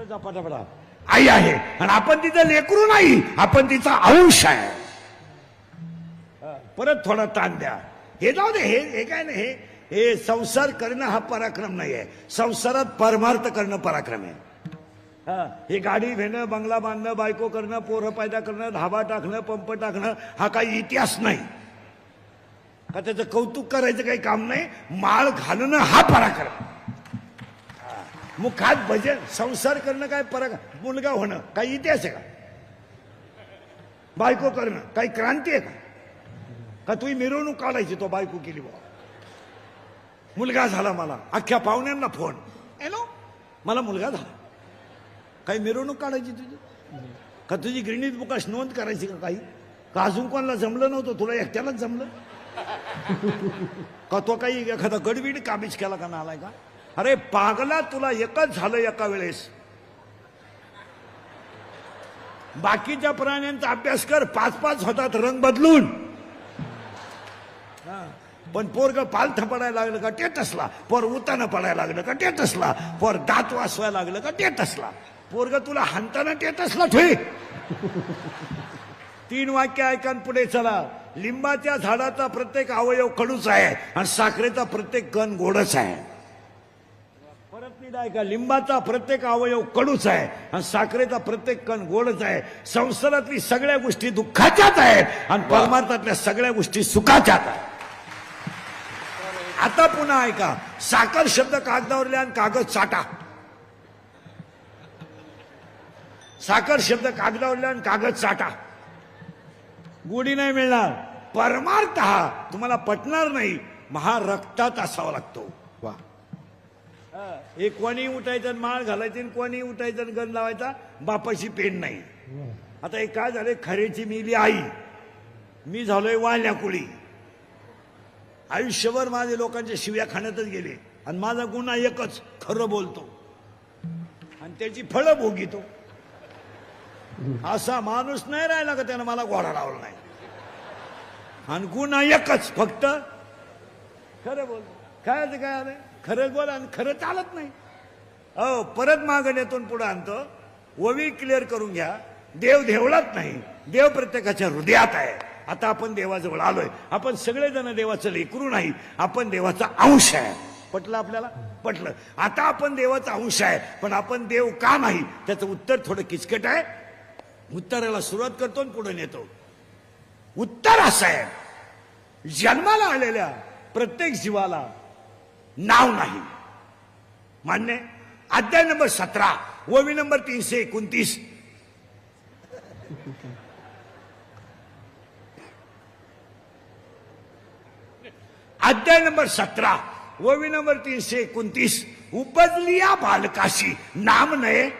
बोला जा पटापटा आई आहे आणि आपण तिचं लेकरू नाही आपण तिचा अंश आहे. परत थोडा ताण द्या. हे जाऊ दे हे काय नाही हे हे संसार करणं हा पराक्रम नाही आहे. संसारात परमार्थ करणं पराक्रम आहे. हा, हे गाडी घेणं बंगला बांधणं बायको करणं पोरं पैदा करणं धाबा टाकणं पंप टाकणं हा काही इतिहास नाही. का त्याचं कौतुक करायचं काही काम नाही? माळ घालणं हा पराक्रम. मुखात भजन संसार करणं काय पराक्रम मुलगा होणं काही इतिहास आहे का? बायको करणं काही क्रांती आहे का? का तुम्ही मिरवणूक काढायची तो बायको केली बा मुलगा झाला मला अख्ख्या पाहुण्यांना फोन. हॅलो? मला मुलगा झाला. काही मिरवणूक काढायची तुझी? का तुझी गिरणीत बुकाश नोंद करायची का काही? का अजून कोणाला जमलं नव्हतं? तुला एकट्यालाच जमलं? का तो काही एखादा गडबीड काबीज केला का नालाय का अरे पागला तुला एकच झालं एका वेळेस. बाकीच्या प्राण्यांचा अभ्यास कर पाच पाच होतात रंग बदलून. हा. पण पोरग पालथ पडायला लागलं का टेटसला पोर उताना पडायला लागलं का टेटसला पोर दात वासवायला लागलं का टेटसला पोरग तुला हाणताना टेटसला ठे. तीन वाक्य ऐका पुढे चला. लिंबाच्या झाडाचा प्रत्येक अवयव कडूच आहे आणि साखरेचा प्रत्येक कण गोडच आहे. नीट ऐका लिंबाचा प्रत्येक अवयव कडूच आहे आणि साखरेचा प्रत्येक कण गोडच आहे. संसारातली सगळ्या गोष्टी दुःखाच्याच आहेत आणि परमार्थातल्या सगळ्या गोष्टी सुखाच्याच आहेत. आता पुन्हा ऐका. साखर शब्द कागदावर लिहा आणि कागद चाटा साखर शब्द कागदावर लिहा आणि कागद चाटा गोडी नाही मिळणार. परमार्थ हा तुम्हाला पटणार नाही. महारक्तात असावा लागतो. हे कोणी उठायचं आणि माळ घालायची आणि कोणी उठायचं आणि गण लावायचा बापाशी पेन नाही. आता हे काय झालंय? खरेची मिली आई. मी झालोय वाल्या कुळी आयुष्यभर माझे लोकांच्या शिव्या खाण्यातच गेले. आणि माझा गुन्हा एकच खरं बोलतो. आणि त्याची फळं भोगितो. असा माणूस नाही राहिला का त्यानं मला घोडा लावला नाही? आणि गुन्हा एकच फक्त खरं बोल काय काय आलंय खरं बोल आणि खरं चालत नाही. अहो परत मागं नेतून पुढे आणतो. ओवी क्लिअर करून घ्या. देव देवळात नाही. देव प्रत्येकाच्या हृदयात आहे. आता आपण देवाजवळ आलोय. आपण सगळेजण देवाचं लेकरू नाही. आपण देवाचा अंश आहे. पटलं आपल्याला? पटलं. आता आपण देवाचा अंश आहे. पण आपण देव का नाही? त्याचं उत्तर थोडं किचकट आहे. उत्तराला सुरुवात करतो आणि पुढे नेतो. उत्तर असं आहे. जन्माला आलेल्या प्रत्येक जीवाला नाव नाही. मान्य? अध्याय नंबर सतरा ओवी नंबर तीनशे एकोणतीस. अध्याय नंबर सतरा ओवी नंबर तीनशे एकोणतीस. उपजलिया बालकाशी नाम नये.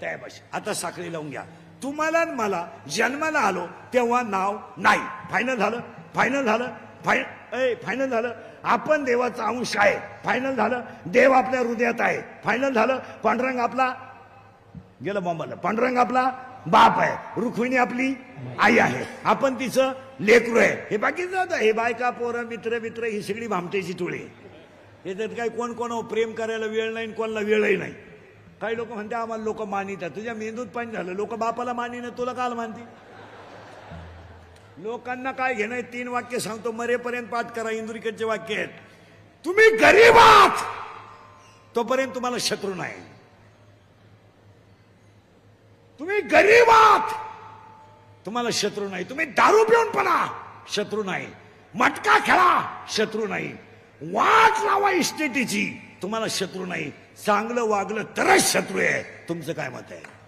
त्या आता साखळी लावून घ्या. तुम्हाला मला जन्माला आलो तेव्हा नाव नाही. फायनल झालं? फायनल झालं? फाय ए फायनल झालं. आपण देवाचा अंश आहे. फायनल झालं. देव आपल्या हृदयात आहे. फायनल झालं. पांडुरंग आपला गेलं बॉम्बाला पांडुरंग आपला बाप आहे. रुक्मिणी आपली आई आहे. आपण तिचं लेकरू आहे. हे बाकीचं होतं हे बायका पोरं मित्र मित्र ही सगळी भामटेची टोळी याच्यात काय कोण कोण हो? प्रेम करायला वेळ नाही कोणाला वेळही नाही. काही लोक म्हणते आम्हाला लोक मानितात. तुझ्या मेंदूत पाणी झालं. लोक बापाला मानिन तुला काल मानते लोकांना काय घेणं तीन वाक्य सांगतो. मरेपर्यंत पाठ करा. इंदुरीकडचे वाक्य आहेत. तुम्ही गरीब आहात. तोपर्यंत तुम्हाला शत्रू नाही. तुम्ही गरीब आहात. तुम्हाला शत्रू नाही. तुम्ही दारू पिऊन पडा शत्रू नाही. मटका खेळा. शत्रू नाही. वाट लावा इस्टेटीची. तुम्हाला शत्रू नाही. चांगलं वागलं तरच शत्रू आहे. तुमचं काय मत आहे?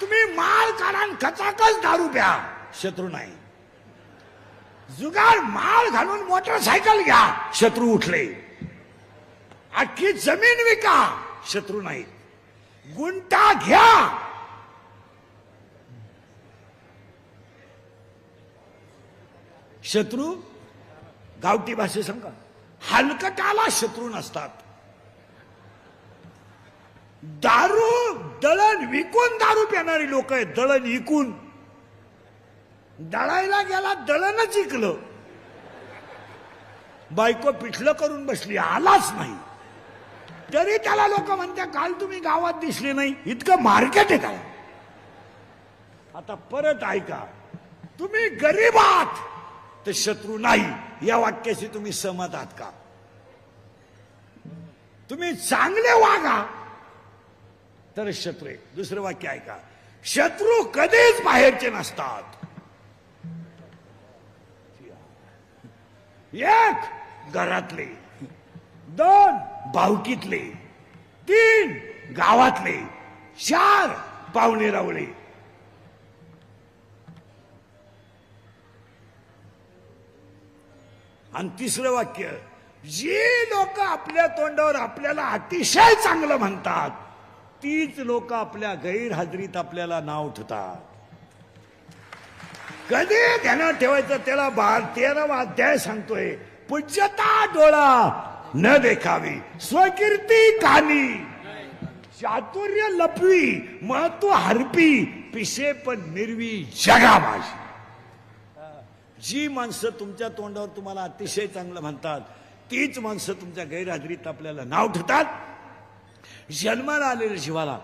तुम्ही माल काढा खचाकच कचाकच दारू प्या. शत्रू नाही. जुगार माल घालून मोटरसायकल घ्या. शत्रू उठले. अख्खी जमीन विका. शत्रू नाही. गुंटा घ्या. शत्रू गावठी भाषे सांगा. हलकटाला शत्रू नसतात. दारू दळण विकून दारू पिणारी लोक आहेत दळण विकून. दळायला गेला दळणच इकलं बायको पिठलं करून बसली आलाच नाही. तरी त्याला लोक म्हणते काल तुम्ही गावात दिसले नाही इतकं मार्केट आहे काय आता परत ऐका तुम्ही गरीब आहात तर शत्रू नाही या वाक्याशी तुम्ही सहमत आहात का? तुम्ही चांगले वागा तर शत्रू आहे दुसरं वाक्य ऐका. शत्रू कधीच बाहेरचे नसतात. एक घरातले. दोन भावकीतले. तीन गावातले. चार पाहुणे रावळे. आणि तिसरं वाक्य जी लोक आपल्या तोंडावर आपल्याला अतिशय चांगलं म्हणतात तीच लोक आपल्या गैरहजेरीत आपल्याला नाव ठेवतात. कधी ध्यानात ठेवायचं त्याला भारतीयांना अध्याय सांगतोय. पूज्यता डोळा न देखावी स्वकीर्ती कानी चातुर्य लपवी महत्त्व हरपी पिशे पण निर्वी जगा माझी. जी माणसं तुमच्या तोंडावर तुम्हाला अतिशय चांगलं म्हणतात तीच माणसं तुमच्या गैरहजेरीत आपल्याला नाव ठेवतात. जन्माला आलेल्या शिवाला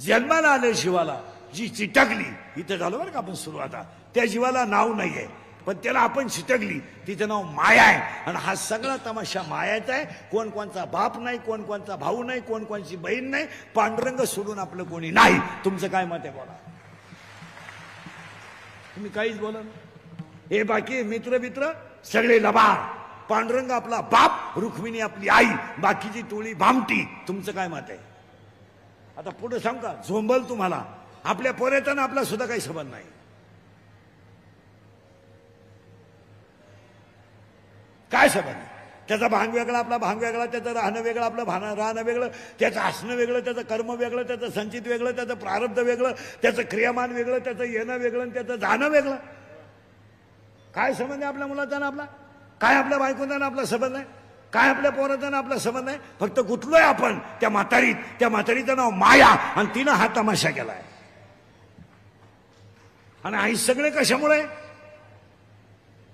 जन्माला आलेल्या शिवाला जी चिटकली इथं झालं बरं का आपण सुरुवाता त्या जीवाला नाव नाहीये पण त्याला आपण चिटकली तिचं नाव माया आहे. आणि हा सगळा तमाशा मायाचा आहे. कोण कोणचा बाप नाही कोण कोणचा भाऊ नाही कोण कोणची बहीण नाही पांडुरंग सोडून आपलं कोणी नाही. तुमचं काय मत आहे बोला. तुम्ही काहीच बोला ना. हे बाकी मित्र मित्र सगळे लबाड. पांडुरंग आपला बाप रुक्मिणी आपली आई बाकीची टोळी भामटी. तुमचं काय मत आहे? आता पुढे सांग का? झोंबल तुम्हाला. आपल्या पोऱ्याचा आपला सुद्धा काही संबंध नाही. काय संबंध आहे? त्याचा भांग वेगळा आपला भांग वेगळा त्याचं राहणं वेगळं आपलं भान राहणं वेगळं त्याचं असणं वेगळं त्याचं कर्म वेगळं त्याचं संचित वेगळं त्याचं प्रारब्ध वेगळं त्याचं क्रियामान वेगळं त्याचं येणं वेगळं आणि त्याचं जाणं वेगळं. काय संबंध आहे आपल्या मुलाचा ना आपला? काय आपल्या बायकोचा आपला संबंध आहे? काय आपल्या पोराचा आपला संबंध आहे? फक्त गुतलोय आपण त्या म्हातारीत. त्या म्हातारीचं नाव माया आणि तिनं हा तमाशा केलाय. आणि आई सगळे कशामुळे?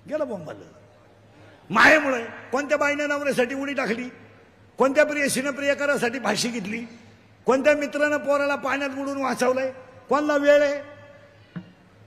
गेलं बोंबल. मायेमुळे. कोणत्या बाईने नवऱ्यासाठी उडी टाकली? कोणत्या प्रियशीनं प्रियकरासाठी फाशी घेतली? कोणत्या मित्रानं पोराला पाण्यात बुडून वाचवलंय? कोणाला वेळ आहे?